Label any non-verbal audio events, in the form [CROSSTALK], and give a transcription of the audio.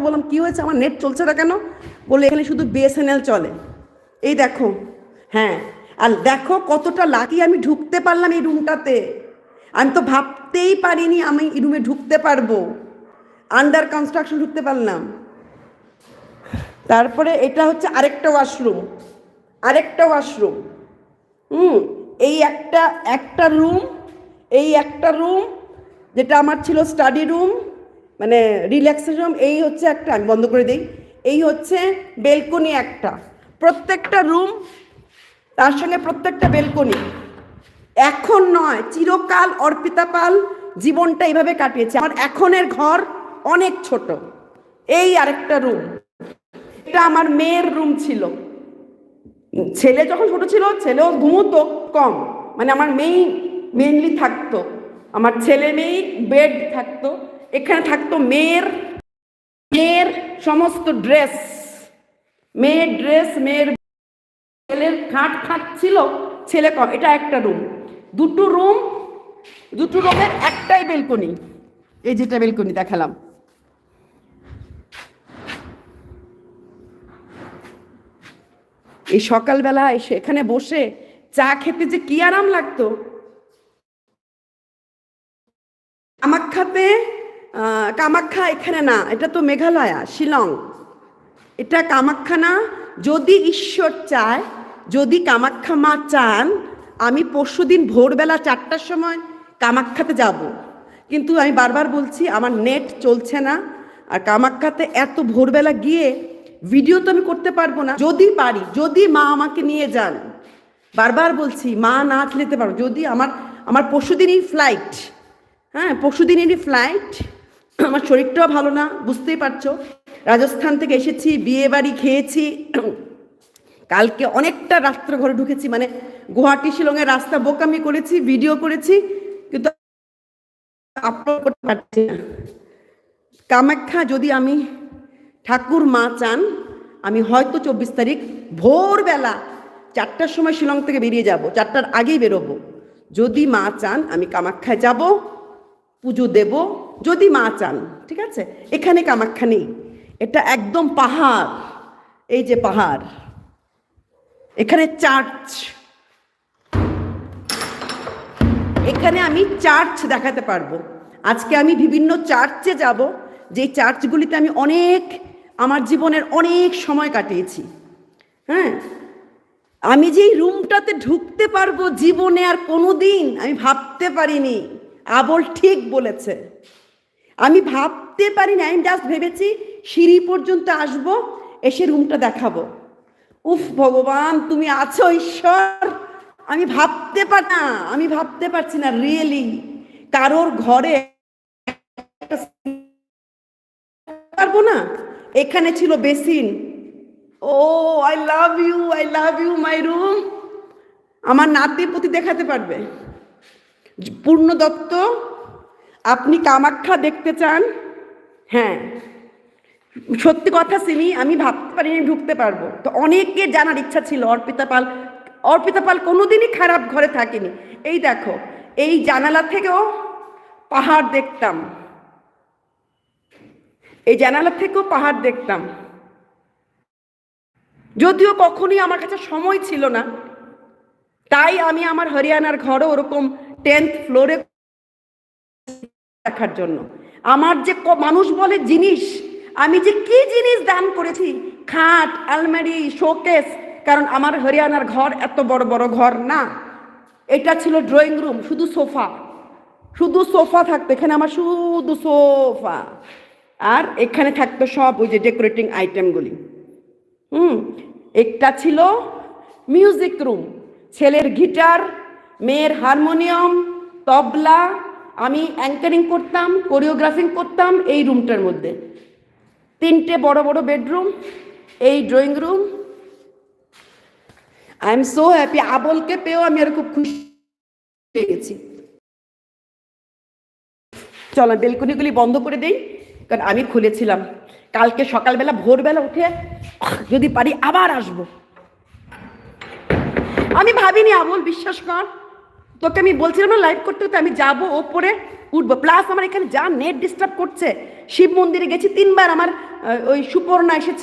বললাম, কি হয়েছে? আমার নেট চলছে না কেন? বলে এখানে শুধু বিএসএনএল চলে। এই দেখো হ্যাঁ আর দেখো কতটা লাকি আমি ঢুকতে পারলাম এই রুমটাতে আমি তো ভাবতেই পারিনি আমি এই রুমে ঢুকতে পারব। আন্ডার কনস্ট্রাকশন ঢুকতে পারলাম। তারপরে এটা হচ্ছে আরেকটা ওয়াশরুম আরেকটা ওয়াশরুম হুম, এই একটা একটা রুম এই একটা রুম যেটা আমার ছিল স্টাডি রুম মানে রিল্যাক্সেশন এই হচ্ছে একটা, আমি বন্ধ করে দিই। এই হচ্ছে বেলকনি একটা। প্রত্যেকটা রুম তার সঙ্গে প্রত্যেকটা বেলকনি এখন নয়, চিরকাল অর্পিতা পাল জীবনটা এইভাবে কাটিয়েছে। আমার এখনের ঘর অনেক ছোট। এই আরেকটা রুম এটা আমার মেয়ের রুম ছিল। ছেলে যখন ছোট ছিল, ছেলেও ঘুমোতো কম। মানে আমার মেয়েই মেনলি থাকতো। আমার ছেলে মেয়েই বেড থাকতো। এখানে থাকতো মেয়ের মেয়ের সমস্ত ড্রেস। মেয়ের ড্রেস মেয়ের ছেলের খাট খাট ছিল ছেলে কম এটা একটা রুম। দুটো রুম দুটো রুমের একটাই বেলকনি। এই যেটা বেলকনি দেখালাম। এই সকালবেলা এসে এখানে বসে চা খেতে যে কি আরাম লাগতো। কামাখ্যাতে আহ, কামাখ্যা এখানে না, এটা তো মেঘালয়া, শিলং। এটা কামাখ্যা না, যদি ঈশ্বর চায়, যদি কামাখ্যা মা চান, আমি পরশুদিন ভোরবেলা চারটার সময় কামাখ্যাতে যাব। কিন্তু আমি বারবার বলছি, আমার নেট চলছে না, আর কামাখ্যাতে এত ভোরবেলা গিয়ে ভিডিও তো আমি করতে পারব না। যদি পারি, যদি মা আমাকে নিয়ে যান, বারবার বলছি, মা না যেতে পারো। যদি আমার আমার পরশুদিনই ফ্লাইট হ্যাঁ পরশুদিনেরই ফ্লাইট [CLEARS THROAT] আমার শরীরটাও ভালো না, বুঝতেই পারছ। রাজস্থান থেকে এসেছি, বিয়ে বাড়ি খেয়েছি। [CLEARS THROAT] কালকে অনেকটা রাস্তা ঘরে ঢুকেছি মানে গুয়াহাটি শিলংয়ের রাস্তা বোকামি করেছি, ভিডিও করেছি, কিন্তু আপলোড করতে পারছি না। কামাখ্যা যদি আমি ঠাকুর মা চান, আমি হয়তো চব্বিশ তারিখ ভোরবেলা চারটার সময় শিলং থেকে বেরিয়ে যাব, চারটার আগেই বেরোবো। যদি মা চান, আমি কামাখ্যায় যাব, পুজো দেব যদি মা চান, ঠিক আছে? এখানে কামাখ্যা নেই এটা একদম পাহাড়, এই যে পাহাড়, এখানে চার্চ এখানে আমি চার্চ দেখাতে পারব। আজকে আমি বিভিন্ন চার্চে যাব, যেই চার্চগুলিতে আমি অনেক, আমার জীবনের অনেক সময় কাটিয়েছি। হ্যাঁ? আমি যেই রুমটাতে ঢুকতে পারব জীবনে আর কোনো দিন আমি ভাবতে পারিনি। আবল ঠিক বলেছে। আমি ভাবতে পারিনি আমি জাস্ট ভেবেছি সিঁড়ি পর্যন্ত আসব, এসে রুমটা দেখাবো। উফ, ভগবান, তুমি আছো, ঈশ্বর! আমি ভাবতে পার, না, আমি ভাবতে পারছি না রিয়েলি কারোর ঘরে পারব না? এখানে ছিল basin. O I love you I love you my room আমার নাতির প্রতি দেখাতে পারবে। পূর্ণ দত্ত আপনি কামাখ্যা দেখতে চান? হ্যাঁ। সত্যি কথা, সিমি, আমি ভাবতে পারিনি ঢুকতে পারব। তো অনেকে জানার ইচ্ছা ছিল, অর্পিতা পাল অর্পিতা পাল কোনোদিনই খারাপ ঘরে থাকেনি। এই দেখো, এই জানালা থেকেও পাহাড় দেখতাম। এই জানালা থেকেও পাহাড় দেখতাম। যদিও কখনই আমার কাছে সময় ছিল না, তাই আমি আমার হরিয়ানার ঘরও ওরকম টেন্থ ফ্লোরে দেখার জন্য। আমার যে মানুষ বলে জিনিস, আমি যে কি জিনিস দান করেছি? খাট, আলমারি, শোকেস, কারণ আমার হরিয়ানার ঘর এত বড় বড় ঘর না। এটা ছিল ড্রয়িং রুম, শুধু সোফা। শুধু সোফা থাকতো, এখানে আমার শুধু সোফা। আর এখানে থাকতো সব ওই যে ডেকোরেটিং আইটেমগুলি। হুম, একটা ছিল মিউজিক রুম। ছেলের গিটার, মেয়ের হারমোনিয়াম, তবলা আমি অ্যাঙ্কারিং করতাম কোরিওগ্রাফিং করতাম এই রুমটার মধ্যে। তিনটে বড় বড় বেডরুম এই drawing room I am so happy আবলকে পেয়েও আমি আর খুব খুশি হয়ে গেছি। চলো বেলকনিগুলি বন্ধ করে দেই, কারণ আমি খুলেছিলাম। কালকে সকালবেলা, ভোরবেলা উঠে, যদি পারি আবার আসব। আমি ভাবিনি, আবুল, বিশ্বাস কর। তোকে আমি বলছিলাম না লাইভ করতে করতে আমি যাব ওপরে, উঠবো। প্লাস আমার এখানে যা নেট ডিস্টার্ব করছে, শিব মন্দিরে গেছি, তিনবার আমার ওই সুপর্ণা এসেছিল।